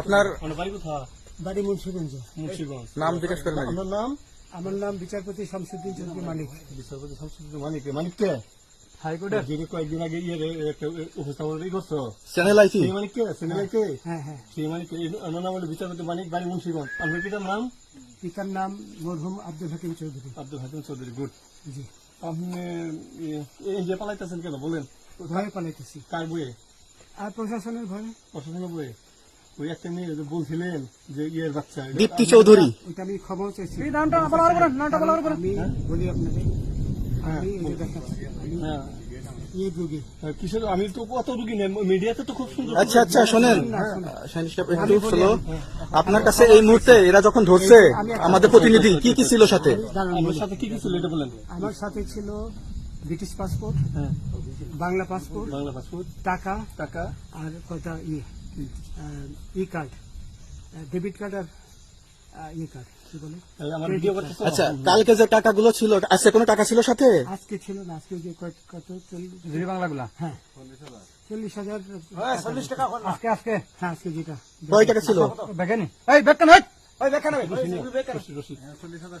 আপনার বাড়ি কোথা বাড়ি মুন্সিগঞ্জ মুন্সিগঞ্জ নাম জিজ্ঞেস করেন। আপনার নাম আমার নাম বিচারপতি শামসুদ্দিন চৌধুরী মানিক বিচারপতি শামসুদ্দিন মানিক মানিক কে হাইকোর্টের কয়েকদিন আগে ইয়ে একটা উপস্থাপন করছ চ্যানেল আইসি সেই মানিক কে হ্যাঁ হ্যাঁ সেই মানিক কে নাম হলো বিচারপতি মানিক বাড়ি মুন্সিগঞ্জ আপনার পিতার নাম পিতার নাম মরহুম আব্দুল হাকিম চৌধুরী আব্দুল হাকিম চৌধুরী গুড জি আপনি ইয়ে, এই যে পালাইতেছেন কেন বলেন ভয়ে পালাইতেছি কার বইয়ে আর প্রশাসনের ওই একটা মেয়ে যে বলছিলেন যে ইয়ের বাচ্চা দীপ্তি চৌধুরী। ওইটা আমি ক্ষমাও চাইছি। নামটা বলার করেন নামটা বলার করেন। আমি বলি আপনাকে আমি এই যে দেখাচ্ছি। আমি হ্যাঁ। রোগী হ্যাঁ, কিসের আমি তো কত রুগী নেই মিডিয়াতে তো খুব সুন্দর আচ্ছা আচ্ছা শোনেন। আপনার কাছে এই মুহূর্তে এরা যখন ধরছে আমাদের প্রতিনিধি কি কি ছিল সাথে? আমার সাথে কি কি ছিল এটা বলেন। আমার সাথে ছিল ব্রিটিশ পাসপোর্ট হ্যাঁ। বাংলা পাসপোর্ট বাংলা পাসপোর্ট টাকা টাকা আর কয়টা ইয়ে ই কার্ড ডেবিট কার্ড আর ই কার্ড কি বলে? এই আমার ভিডিও করতেছো? আচ্ছা কালকে যে টাকাগুলো ছিল আজকে কোনো টাকা ছিল সাথে? আজকে ছিল না আজকে যে কত চল্লিশ? বাংলাগুলা হ্যাঁ। চল্লিশ হাজার। চল্লিশ টাকা আজকে আজকে হ্যাঁ আজকে যেটা। কয় টাকা ছিল? দেখেনি। এই বেকান ওই বেকান এই বেকান চল্লিশ হাজার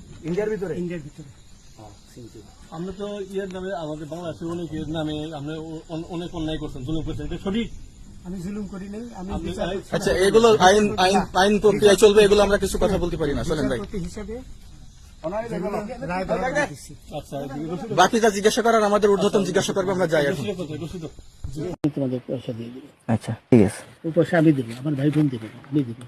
ইন্ডিয়ার ভিতরে? ইন্ডিয়ার ভিতরে। আমরা তো ইয়ের নামে আমাদের বাংলাদেশের অনেক ইয়ের নামে আপনি অনেক অন্যায় করছেন জুলুম করছেন। এটা সঠিক? আমি জুলুম করি নাই আমি আচ্ছা এগুলো আইন আইন আইন প্রক্রিয়া চলবে এগুলো আমরা কিছু কথা বলতে পারি না শোনেন ভাই। হিসাবে। আচ্ছা রসিদ বাকি যা জিজ্ঞাসা করার আমাদের ঊর্ধ্বতন জিজ্ঞাসা করব আমরা যাই এখন। তোমাদের পয়সা দিয়ে দেবো আচ্ছা ঠিক আছে। পয়সা আমি দেবো আমার ভাই বোন দেবে আমি দেবো।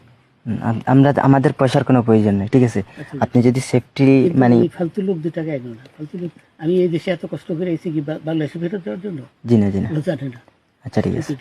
আমরা আমাদের পয়সার কোনো প্রয়োজন নেই ঠিক আছে? আপনি যদি সেফটি মানে ফালতু লোক দু টাকা এনো না। ফালতু লোক আমি এই দেশে এত কষ্ট করে এসেছি কি বাংলাদেশে ফেরত দেওয়ার জন্য? জি না জি না। জানে না। আচ্ছা ঠিক আছে।